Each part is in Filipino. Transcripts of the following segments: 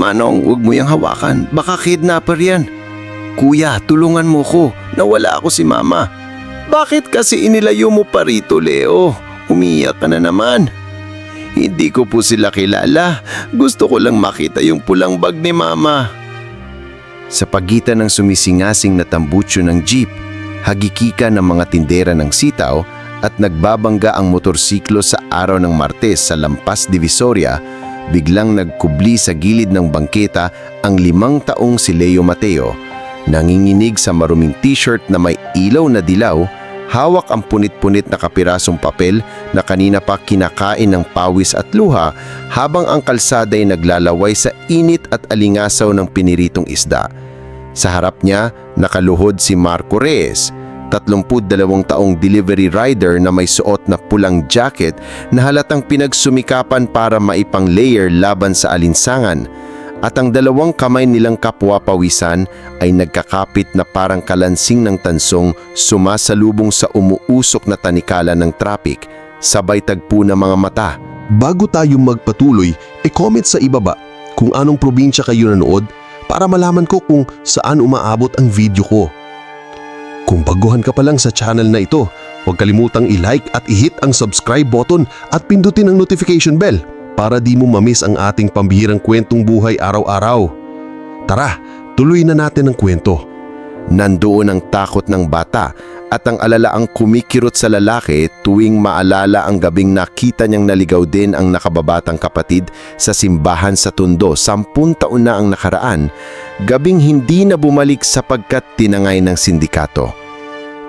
Manong, huwag mo yung hawakan. Baka kidnapper yan. Kuya, tulungan mo ko. Nawala ako si mama. Bakit kasi inilayo mo pa rito, Leo? Umiyak ka na naman. Hindi ko po sila kilala. Gusto ko lang makita yung pulang bag ni mama. Sa pagitan ng sumisingasing na tambutsyo ng jeep, hagikika ng mga tindera ng sitaw at nagbabangga ang motorsiklo sa araw ng Martes sa Lampas Divisoria, biglang nagkubli sa gilid ng bangketa ang limang taong si Leo Mateo. Nanginginig sa maruming t-shirt na may ilaw na dilaw, hawak ang punit-punit na kapirasong papel na kanina pa kinakain ng pawis at luha habang ang kalsada ay naglalaway sa init at alingasaw ng piniritong isda. Sa harap niya, nakaluhod si Marco Reyes, 32 taong delivery rider na may suot na pulang jacket na halatang pinagsumikapan para maipang layer laban sa alinsangan. At ang dalawang kamay nilang kapwa pawisan ay nagkakapit na parang kalansing ng tansong sumasalubong sa umuusok na tanikala ng traffic, sabay tagpo ng mga mata. Bago tayo magpatuloy, e-comment sa ibaba kung anong probinsya kayo nanood para malaman ko kung saan umaabot ang video ko. Kung baguhan ka pa lang sa channel na ito, huwag kalimutang i-like at i-hit ang subscribe button at pindutin ang notification bell para di mo mamiss ang ating pambihirang kwentong buhay araw-araw. Tara, tuloy na natin ang kwento. Nandoon ang takot ng bata at ang alalaang kumikirot sa lalaki tuwing maalala ang gabing nakita niyang naligaw din ang nakababatang kapatid sa simbahan sa Tondo sampun taon na ang nakaraan, gabing hindi na bumalik sapagkat tinangay ng sindikato.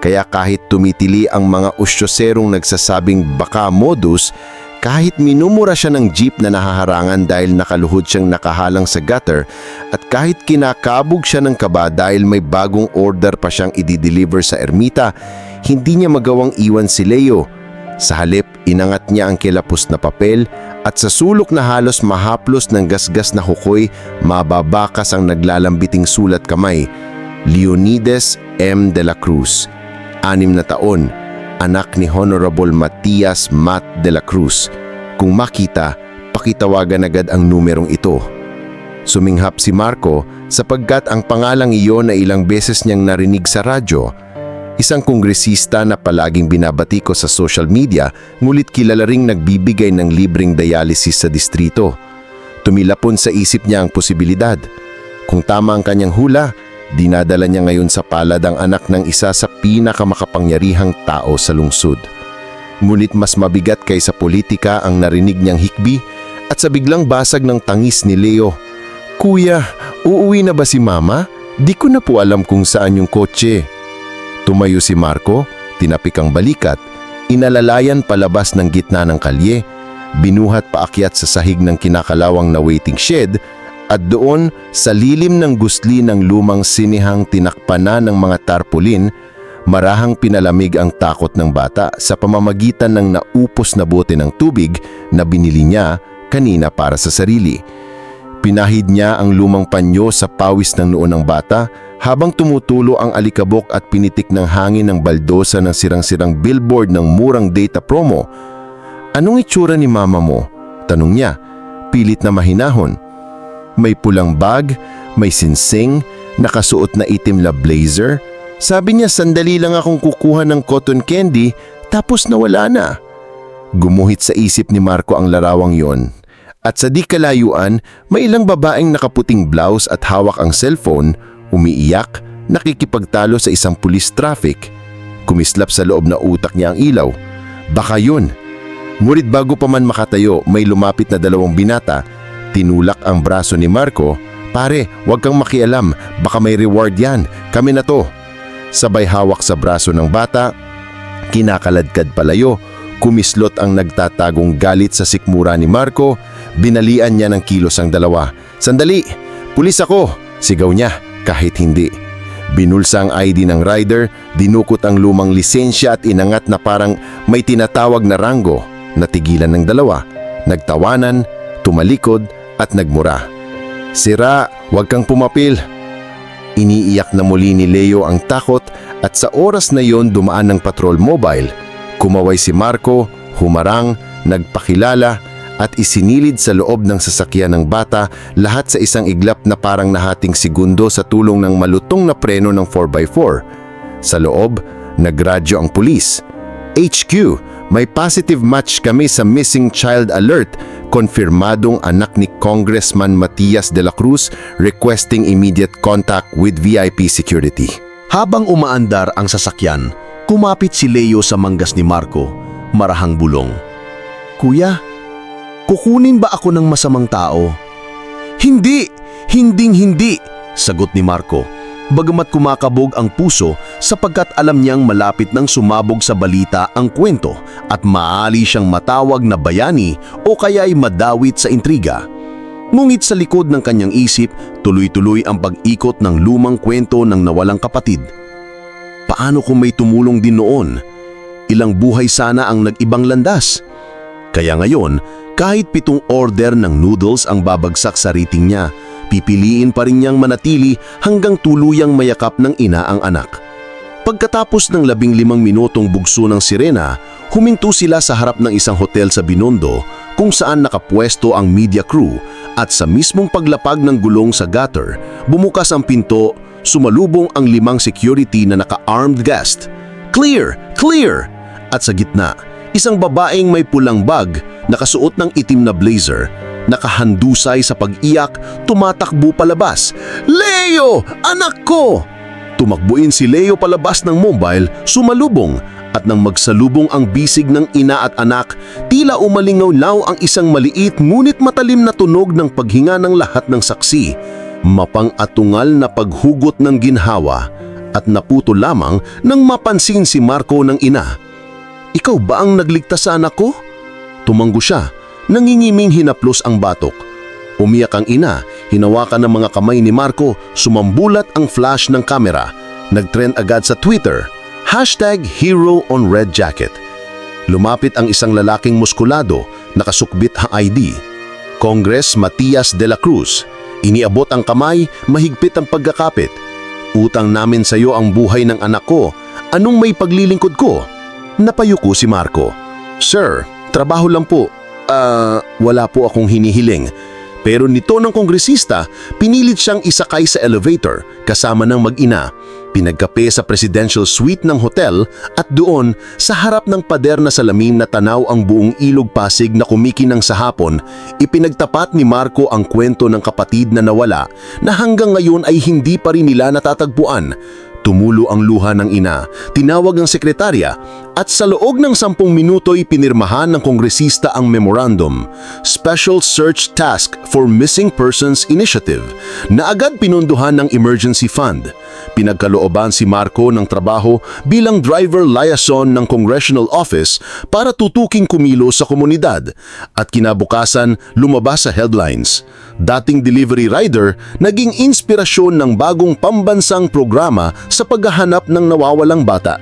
Kaya kahit tumitili ang mga usyoserong nagsasabing baka modus, kahit minumura siya ng jeep na nahaharangan dahil nakaluhod siyang nakahalang sa gutter at kahit kinakabog siya ng kaba dahil may bagong order pa siyang i-deliver sa ermita, hindi niya magawang iwan si Leo. Sa halip, inangat niya ang kilapos na papel at sa sulok na halos mahaplos ng gasgas na hukoy, mababakas ang naglalambiting sulat kamay. Leonides M. de la Cruz, anim na taon, anak ni Honorable Matias Mat de la Cruz. Kung makita, pakitawagan agad ang numerong ito. Suminghap si Marco sapagkat ang pangalang iyon na ilang beses niyang narinig sa radyo. Isang kongresista na palaging binabati ko sa social media ngulit kilala ring nagbibigay ng libreng dialysis sa distrito. Tumilapon sa isip niya ang posibilidad. Kung tama ang kanyang hula, dinadala niya ngayon sa palad ang anak ng isa sa pinakamakapangyarihang tao sa lungsod. Ngunit mas mabigat kaysa politika ang narinig niyang hikbi at sa biglang basag ng tangis ni Leo. Kuya, uuwi na ba si mama? Di ko na po alam kung saan yung kotse. Tumayo si Marco, tinapik ang balikat, inalalayan palabas ng gitna ng kalye, binuhat paakyat sa sahig ng kinakalawang na waiting shed at doon sa lilim ng gusli ng lumang sinihang tinakpana ng mga tarpulin, marahang pinalamig ang takot ng bata sa pamamagitan ng naupos na bote ng tubig na binili niya kanina para sa sarili. Pinahid niya ang lumang panyo sa pawis ng noo ng bata habang tumutulo ang alikabok at pinitik ng hangin ng baldosa ng sirang-sirang billboard ng murang data promo. Anong itsura ni mama mo? Tanong niya, pilit na mahinahon. May pulang bag, may sinsing, nakasuot na itim na blazer. Sabi niya sandali lang akong kukuha ng cotton candy tapos nawala na. Gumuhit sa isip ni Marco ang larawang yon. At sa di kalayuan, may ilang babaeng nakaputing blouse at hawak ang cellphone, umiiyak, nakikipagtalo sa isang police traffic. Kumislap sa loob na utak niya ang ilaw. Baka yun. Ngunit bago pa man makatayo, may lumapit na dalawang binata. Tinulak ang braso ni Marco. Pare, huwag kang makialam. Baka may reward yan. Kami na to. Sabay hawak sa braso ng bata. Kinakaladkad palayo. Kumislot ang nagtatagong galit sa sikmura ni Marco. Binalian niya ng kilos ang dalawa. Sandali! Pulis ako! Sigaw niya kahit hindi. Binulsa ang ID ng rider, dinukot ang lumang lisensya at inangat na parang may tinatawag na rango. Natigilan ng dalawa. Nagtawanan, tumalikod at nagmura. Sira, huwag kang pumapil. Iniiyak na muli ni Leo ang takot at sa oras na yon dumaan ng patrol mobile. Kumaway si Marco, humarang, nagpakilala at isinilid sa loob ng sasakyan ng bata lahat sa isang iglap na parang nahating segundo sa tulong ng malutong na preno ng 4x4. Sa loob, nagradyo ang pulis. HQ, may positive match kami sa missing child alert, konfirmadong anak ni Congressman Matias de la Cruz requesting immediate contact with VIP security. Habang umaandar ang sasakyan, kumapit si Leo sa manggas ni Marco, marahang bulong. Kuya, kukunin ba ako ng masamang tao? Hindi! Hinding hindi! Sagot ni Marco. Bagamat kumakabog ang puso sapagkat alam niyang malapit nang sumabog sa balita ang kwento at maaali siyang matawag na bayani o kaya'y madawit sa intriga. Ngunit sa likod ng kanyang isip, tuloy-tuloy ang pag-ikot ng lumang kwento ng nawalang kapatid. Paano kung may tumulong din noon? Ilang buhay sana ang nag-ibang landas. Kaya ngayon, kahit pitong order ng noodles ang babagsak sa rating niya, pipiliin pa rin niyang manatili hanggang tuluyang mayakap ng ina ang anak. Pagkatapos ng labing limang minutong bugso ng sirena, huminto sila sa harap ng isang hotel sa Binondo kung saan nakapwesto ang media crew at sa mismong paglapag ng gulong sa gutter, bumukas ang pinto, sumalubong ang limang security na naka-armed guest. Clear! Clear! At sa gitna, isang babaeng may pulang bag, nakasuot ng itim na blazer, nakahandusay sa pag-iyak, tumatakbo palabas. Leo! Anak ko! Tumakbuin si Leo palabas ng mobile, sumalubong at nang magsalubong ang bisig ng ina at anak, tila umalingaw-law ang isang maliit ngunit matalim na tunog ng paghinga ng lahat ng saksi. Mapang-atungal na paghugot ng ginhawa at naputo lamang nang mapansin si Marco ng ina. Ikaw ba ang nagligtas sa anak ko? Tumanggo siya, nangingiming hinaplos ang batok. Umiyak ang ina, hinawakan ng mga kamay ni Marco, sumambulat ang flash ng kamera. Nagtrend agad sa Twitter, hashtag Hero on Red Jacket. Lumapit ang isang lalaking muskulado, nakasukbit ang ID. Congress Matias de la Cruz. Iniabot ang kamay, mahigpit ang pagkakapit. Utang namin sa iyo ang buhay ng anak ko. Anong may paglilingkod ko? Napayuko si Marco. Sir, trabaho lang po. Ah, wala po akong hinihiling. Pero nito ng kongresista, pinilit siyang isakay sa elevator kasama ng mag-ina. Pinagkape sa presidential suite ng hotel at doon, sa harap ng pader na salamin na tanaw ang buong ilog Pasig na kumikinang sa hapon, ipinagtapat ni Marco ang kwento ng kapatid na nawala na hanggang ngayon ay hindi pa rin nila natatagpuan. Tumulo ang luha ng ina, tinawag ang sekretarya at sa loob ng sampung minuto'y pinirmahan ng kongresista ang memorandum, Special Search Task for Missing Persons Initiative, na agad pinunduhan ng emergency fund. Pinagkalooban si Marco ng trabaho bilang driver liaison ng Congressional Office para tutuking kumilo sa komunidad at kinabukasan lumabas sa headlines. Dating delivery rider, naging inspirasyon ng bagong pambansang programa sa paghahanap ng nawawalang bata.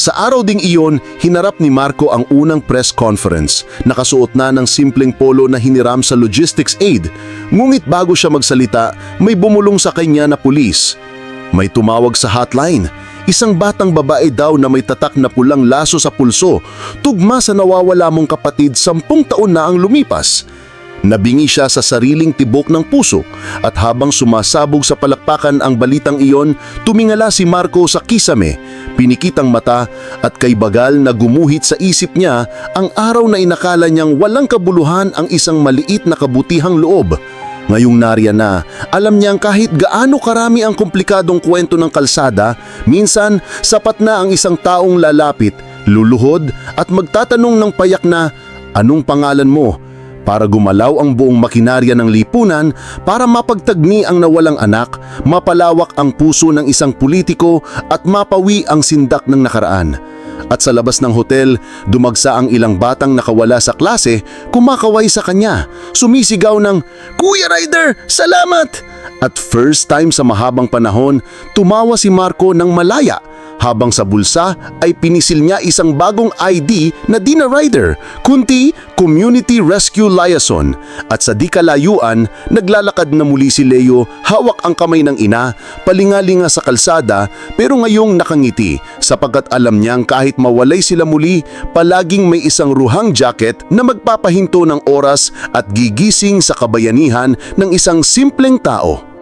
Sa araw ding iyon, hinarap ni Marco ang unang press conference. Nakasuot na ng simpleng polo na hiniram sa logistics aid. Ngunit bago siya magsalita, may bumulong sa kanya na pulis. May tumawag sa hotline. Isang batang babae daw na may tatak na pulang laso sa pulso, tugma sa nawawala mong kapatid sampung taon na ang lumipas. Nabingi siya sa sariling tibok ng puso at habang sumasabog sa palakpakan ang balitang iyon, tumingala si Marco sa kisame, pinikitang mata at kay bagal na gumuhit sa isip niya ang araw na inakala niyang walang kabuluhan ang isang maliit na kabutihang loob. Ngayong nariyan na, alam niyang kahit gaano karami ang komplikadong kwento ng kalsada, minsan sapat na ang isang taong lalapit, luluhod at magtatanong ng payak na, Anong pangalan mo? Para gumalaw ang buong makinarya ng lipunan para mapagtagni ang nawalang anak, mapalawak ang puso ng isang politiko at mapawi ang sindak ng nakaraan. At sa labas ng hotel, dumagsa ang ilang batang nakawala sa klase, kumakaway sa kanya, sumisigaw ng, Kuya Ryder, salamat! At first time sa mahabang panahon, tumawa si Marco ng malaya habang sa bulsa ay pinisil niya isang bagong ID na di na rider, kundi Community Rescue Liaison. At sa di kalayuan, naglalakad na muli si Leo hawak ang kamay ng ina, palingalinga sa kalsada pero ngayong nakangiti sapagkat alam niyang kahit mawalay sila muli, palaging may isang ruhang jacket na magpapahinto ng oras at gigising sa kabayanihan ng isang simpleng tao.